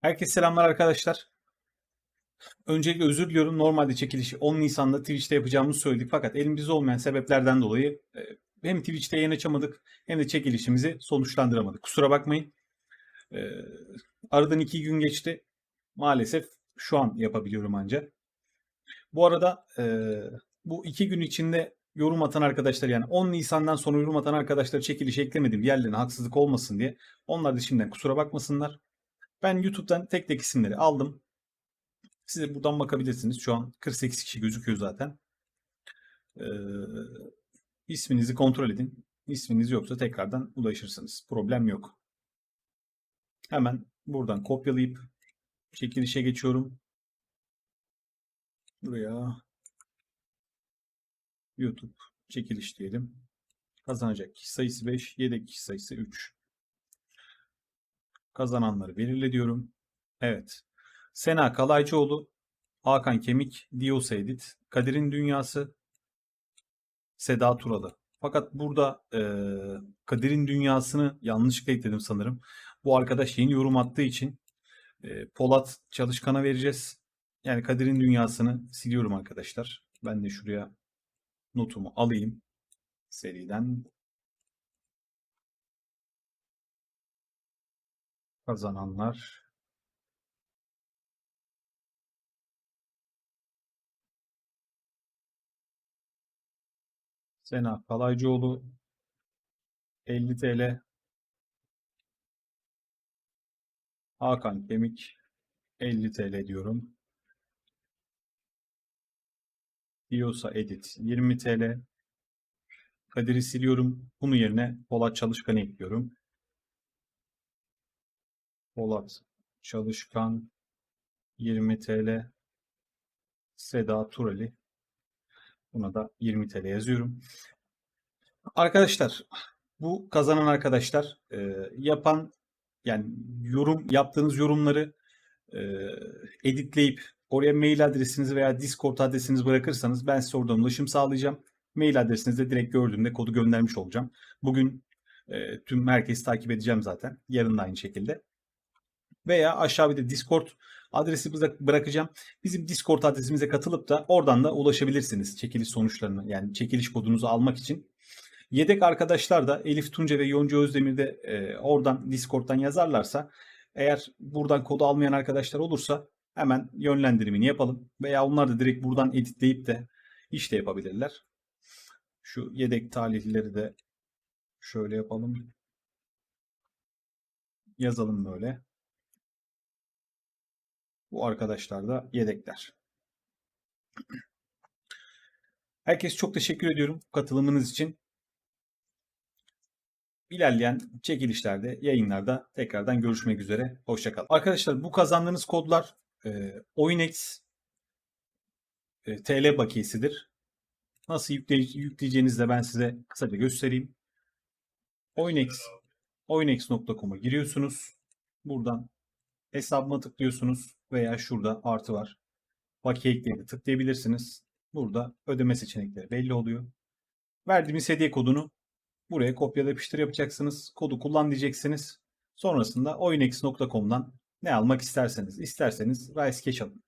Herkese selamlar arkadaşlar. Öncelikle özür diliyorum. Normalde çekilişi 10 Nisan'da Twitch'te yapacağımızı söyledik. Fakat elimizde olmayan sebeplerden dolayı e, hem Twitch'te yayın açamadık hem de çekilişimizi sonuçlandıramadık. Kusura bakmayın. E, Aradan iki gün geçti. Maalesef şu an yapabiliyorum ancak. Bu arada e, bu iki gün içinde yorum atan arkadaşlar yani 10 Nisan'dan sonra yorum atan arkadaşlar çekilişe eklemedim. Yerlerine haksızlık olmasın diye. Onlar da şimdiden kusura bakmasınlar. Ben YouTube'dan tek tek isimleri aldım. Size buradan bakabilirsiniz. Şu an 48 kişi gözüküyor zaten. Ee, isminizi kontrol edin. İsminiz yoksa tekrardan ulaşırsınız. Problem yok. Hemen buradan kopyalayıp çekilişe geçiyorum. Buraya YouTube çekiliş diyelim. Kazanacak kişi sayısı 5, yedek kişi sayısı 3. Kazananları belirle diyorum. Evet. Sena Kalaycıoğlu, Hakan Kemik, Dios Edit, Kadir'in Dünyası, Seda Turalı. Fakat burada e, Kadir'in Dünyası'nı yanlışlıkla ekledim sanırım. Bu arkadaş yeni yorum attığı için e, Polat Çalışkan'a vereceğiz. Yani Kadir'in Dünyası'nı siliyorum arkadaşlar. Ben de şuraya notumu alayım seriden. Kazananlar Sena Kalaycıoğlu 50 TL Hakan Kemik 50 TL diyorum. Diyosa Edit 20 TL Kadir'i siliyorum. Bunun yerine Polat Çalışkan'ı ekliyorum. Polat Çalışkan 20 TL Seda Turali Buna da 20 TL yazıyorum. Arkadaşlar bu kazanan arkadaşlar e, yapan yani yorum yaptığınız yorumları e, editleyip oraya mail adresinizi veya Discord adresinizi bırakırsanız ben size oradan ulaşım sağlayacağım. Mail adresinizde direkt gördüğümde kodu göndermiş olacağım. Bugün e, tüm herkesi takip edeceğim zaten. Yarın da aynı şekilde. Veya aşağı bir de Discord adresi bırakacağım. Bizim Discord adresimize katılıp da oradan da ulaşabilirsiniz çekiliş sonuçlarını. Yani çekiliş kodunuzu almak için. Yedek arkadaşlar da Elif Tunca ve Yonca Özdemir de e, oradan Discord'dan yazarlarsa eğer buradan kodu almayan arkadaşlar olursa hemen yönlendirimini yapalım. Veya onlar da direkt buradan editleyip de iş de yapabilirler. Şu yedek talihlileri de şöyle yapalım. Yazalım böyle. Bu arkadaşlar da yedekler. Herkese çok teşekkür ediyorum katılımınız için. İlerleyen çekilişlerde, yayınlarda tekrardan görüşmek üzere. Hoşçakalın. Arkadaşlar bu kazandığınız kodlar e, Oynex e, TL bakiyesidir. Nasıl yükle, yükleyeceğinizi de ben size kısaca göstereyim. Oynex oynex.com'a giriyorsunuz. Buradan hesabıma tıklıyorsunuz veya şurada artı var. Bakiye ekleyi tıklayabilirsiniz. Burada ödeme seçenekleri belli oluyor. Verdiğimiz hediye kodunu buraya kopyala yapıştır yapacaksınız. Kodu kullan diyeceksiniz. Sonrasında oyunex.com'dan ne almak isterseniz. isterseniz Rice Cash alın.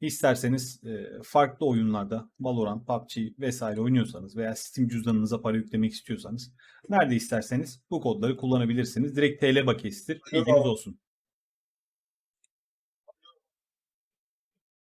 İsterseniz e, farklı oyunlarda Valorant, PUBG vesaire oynuyorsanız veya Steam cüzdanınıza para yüklemek istiyorsanız nerede isterseniz bu kodları kullanabilirsiniz. Direkt TL bakiyesidir. Bilginiz olsun.